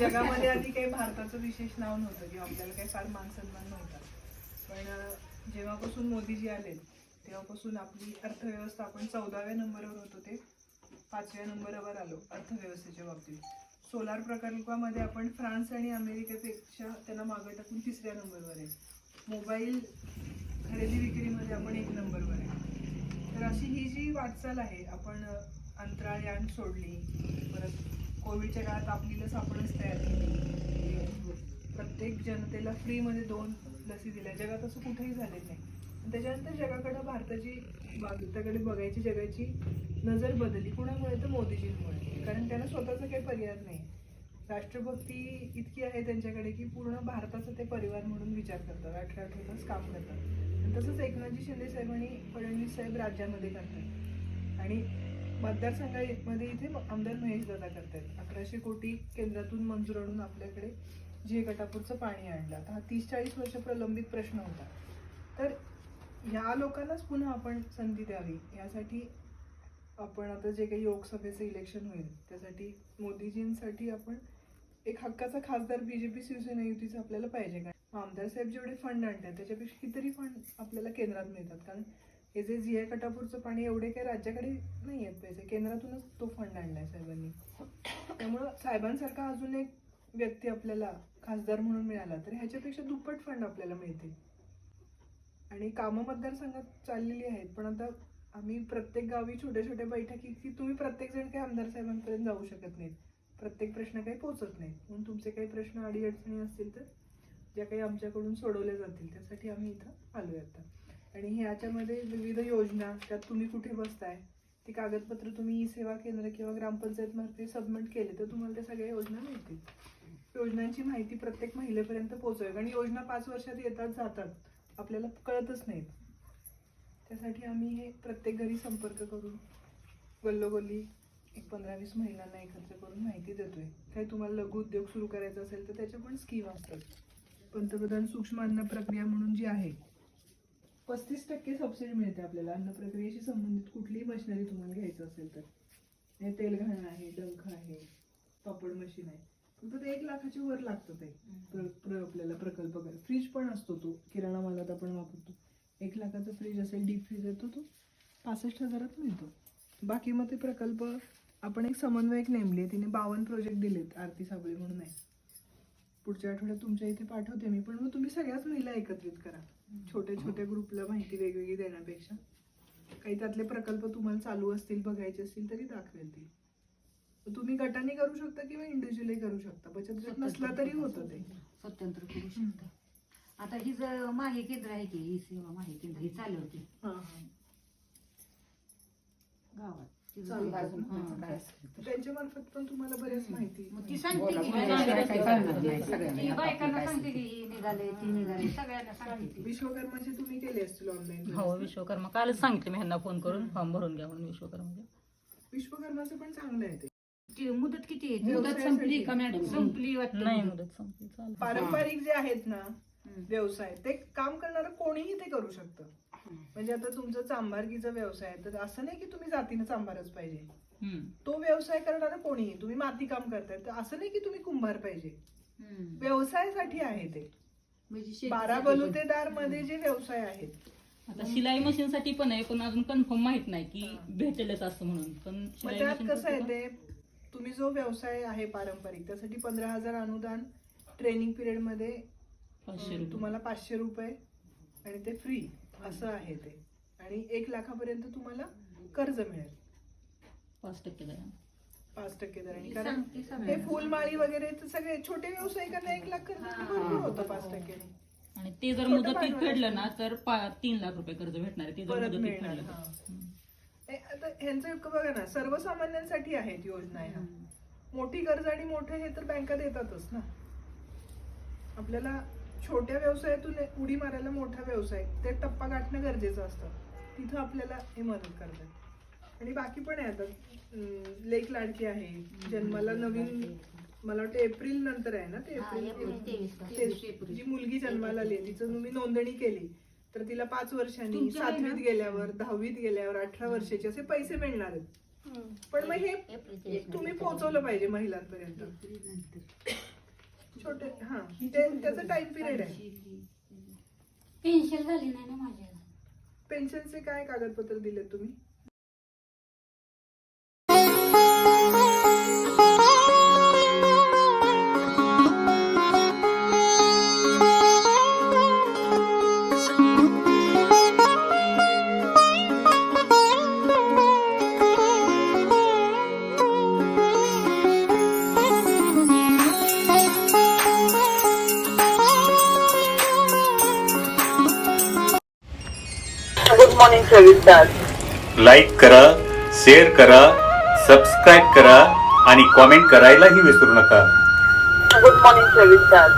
जगामध्ये आधी काही भारताचं विशेष नाव नव्हतं किंवा आपल्याला काही फार मान सन्मान नव्हता. पण अं, जेव्हापासून मोदीजी आले तेव्हापासून आपली अर्थव्यवस्था आपण चौदाव्या नंबरवर होतो ते पाचव्या नंबरवर आलो अर्थव्यवस्थेच्या बाबतीत. सोलार प्रकल्पामध्ये आपण फ्रान्स आणि अमेरिकेपेक्षा त्यांना मागे टाकून तिसऱ्या नंबरवर आहे. मोबाईल खरेदी विक्रीमध्ये आपण एक नंबरवर आहे. तर अशी ही जी वाटचाल आहे आपण अ, अंतराळयान सोडली. परत कोविडच्या काळात आपली लस आपणच तयार केली. प्रत्येक जनतेला फ्रीमध्ये दोन लसी दिल्या. जगात असं कुठेही झालेलं नाही. त्याच्यानंतर जगाकडं भारताची भारताकडे बघायची जगाची नजर बदलली. कुणामुळे? तर मोदीजींमुळे. कारण त्यांना स्वतःचा काही पर्याय नाही. राष्ट्रभक्ती इतकी आहे त्यांच्याकडे की पूर्ण भारताचा ते परिवार म्हणून विचार करतात. अठरा अठरा तास काम करतात. आणि तसंच एकनाथजी शिंदे साहेब आणि फडणवीस साहेब राज्यामध्ये करतात. आणि मतदारसंघामध्ये इथे आमदार महेश दादा करतायत. अकराशे कोटी केंद्रातून मंजूर आणून आपल्याकडे जे गटापूरचं पाणी आणलं. तर हा तीस चाळीस वर्ष प्रलंबित प्रश्न होता. तर ह्या लोकांनाच पुन्हा आपण संधी द्यावी. यासाठी आपण आता जे काही लोकसभेचं इलेक्शन होईल त्यासाठी मोदीजींसाठी आपण एक हक्काचा खासदार बीजेपी शिवसेना युतीचा आपल्याला पाहिजे. कारण आमदार साहेब जेवढे फंड आणतात त्याच्यापेक्षा कितीतरी फंड आपल्याला केंद्रात मिळतात. कारण हे जे जी कटापूरचं पाणी एवढे काही राज्याकडे नाही आहेत पैसे केंद्रातूनच तो फंड आणलाय साहेबांनी. त्यामुळं साहेबांसारखा अजून एक व्यक्ती आपल्याला खासदार म्हणून मिळाला तर ह्याच्यापेक्षा दुप्पट फंड आपल्याला मिळते. आणि कामं मतदारसंघात चाललेली आहेत पण आता आम्ही प्रत्येक गावी छोट्या छोट्या बैठकी की तुम्ही प्रत्येक जण काही आमदार साहेबांपर्यंत जाऊ शकत नाहीत. प्रत्येक प्रश्न काही पोचत नाहीत. म्हणून तुमचे काही प्रश्न अडीअडचणी असतील तर ज्या काही आमच्याकडून सोडवल्या जातील त्यासाठी आम्ही इथं आलो आहे आता. आणि ह्याच्यामध्ये विविध योजना त्यात तुम्ही कुठे बसताय ती कागदपत्र तुम्ही ई सेवा केंद्र किंवा ग्रामपंचायतमार्फे सबमिट केले तर तुम्हाला त्या सगळ्या योजना मिळतील. योजनांची माहिती प्रत्येक महिलेपर्यंत पोहोचवेल कारण योजना पाच वर्षात येतात जातात आपल्याला कळतच नाहीत त्यासाठी आम्ही हे प्रत्येक घरी संपर्क करून गल्लोगल्ली एक पंधरा वीस महिलांना एकत्र करून माहिती देतोय. काही तुम्हाला लघु उद्योग सुरू करायचा असेल तर त्याच्या पण स्कीम असतात. पंतप्रधान सूक्ष्म अन्न प्रक्रिया म्हणून जी आहे पस्तीस टक्के सबसिडी मिळते आपल्याला. अन्न प्रक्रियेशी संबंधित कुठलीही मशिनरी तुम्हाला घ्यायचं असेल तर. हे तेल घालणं आहे डंख आहे पापड मशीन आहे. फक्त ते एक लाखाच्या वर लागतं ते. प्र- प्र- आपल्याला प्रकल्प फ्रीज पण असतो तो. किराणा मालात आपण वापरतो. एक लाखाचा फ्रीज असेल डीप फ्रीज येतो तो. पासष्ट हजारात मिळतो. बाकी मग ते प्रकल्प आपण एक समन्वयक नेमली तिने बावन्न प्रोजेक्ट दिलेत आरती साबळे म्हणून आहे. पुढच्या आठवड्यात तुमच्या इथे पाठवते मी. पण मग तुम्ही सगळ्याच महिला एकत्रित करा. छोट्या छोट्या ग्रुपला माहिती वेगवेगळी देण्यापेक्षा. काही त्यातले प्रकल्प तुम्हाला चालू असतील बघायचे असतील तरी दाखवेल ती. तुम्ही गटाने करू शकता किंवा इंडिव्हिज्युअली करू शकता. बचत गट नसला तरी होतं ते. स्वतंत्र करू शकता. आता ही जर माही केंद्र आहे की ही सेवा माही केंद्र ही चालवते. गावात. चालू अजून, काय असेल तर. त्यांच्या मार्फत पण तुम्हाला बरेच माहिती. मग ती सांगते की बोला. ही काय काय करणार नाही, सगळ्यांना? ती बायकांना काय सांगते की ही निघाले ती निघाले. सगळ्यांना सांगते. ती विश्वकर्माचे तुम्ही केले असतील ऑनलाईन हो विश्वकर्मा. कालच सांगितले मी ह्यांना फोन करून. फॉर्म भरून घ्या म्हणून विश्वकर्मा विश्वकर्माचं पण चांगलं आहे ते. ती मुदत किती आहे? मुदत संपली. का मॅडम? संपली वाटतं नाही मुदत. मुदत संपली. चालेल. पारंपरिक जे आहेत ना हम्म. व्यवसाय ते काम करणारं कोणीही ते करू शकतं. म्हणजे आता तुमचा चांभारकीचा व्यवसाय आहे तर असं नाही की तुम्ही जातीनं चांभारच पाहिजे. तो व्यवसाय करणारा कोणीही तुम्ही माती काम करताय तर असं नाही की तुम्ही कुंभार पाहिजे. व्यवसायासाठी आहे ते म्हणजे बारा. बलुतेदारमध्ये जे व्यवसाय आहेत आता शिलाई मशीन साठी पण आहे पण अजून कन्फर्म माहीत नाही की. भेटेलच असं म्हणून पण त्यात कसं आहे ते तुम्ही जो व्यवसाय आहे पारंपरिक त्यासाठी पंधरा हजार अनुदान ट्रेनिंग पिरियडमध्ये तुम्हाला पाचशे रुपये आणि ते फ्री असं आहे ते आणि एक लाखापर्यंत तुम्हाला कर्ज मिळेल पाच टक्के पाच टक्के दराने कारण हे. फुलमाळी वगैरे तर सगळे छोटे व्यावसायिकांना एक लाख कर्ज भरपूर होतं पाच टक्क्याने आणि ते जर छोटं मुदतीत भांडवल फेडलं. ना तर पा- तीन लाख रुपये कर्ज भेटणार आहे ते जर परत मुदतीत मिळणार फेडलं हा. तर. हम्म. हे आता ह्यांचं एक बघा ना सर्वसामान्यांसाठी आहेत योजना ह्या. मोठी कर्ज आणि मोठे हे तर बँका देतातच ना आपल्याला छोट्या व्यवसायातून उडी मारायला मोठा व्यवसाय ते टप्पा गाठणं गरजेचं असतं. तिथं आपल्याला हे मदत करतात. आणि बाकी पण आहे आता लेक लाडकी आहे. जन्माला नवीन मला वाटतं एप्रिल नंतर आहे ना ते एप्रिल. जी मुलगी जन्माला आली तिचं तुम्ही नोंदणी केली तर तिला पाच वर्षांनी? सातवीत गेल्यावर दहावीत गेल्यावर अठरा वर्षाचे असे पैसे मिळणार आहेत. पण मग हे तुम्ही पोहोचवलं पाहिजे महिलांपर्यंत. छोटे हा त्याचा टाइम पिरियड आहे. पेन्शन झाली नाही ना माझ्या पेन्शनचे काय कागदपत्र दिले तुम्ही? चोवीस तास लाईक करा शेअर करा सबस्क्राईब करा आणि कॉमेंट करायलाही विसरू नका. गुड मॉर्निंग चोवीस तास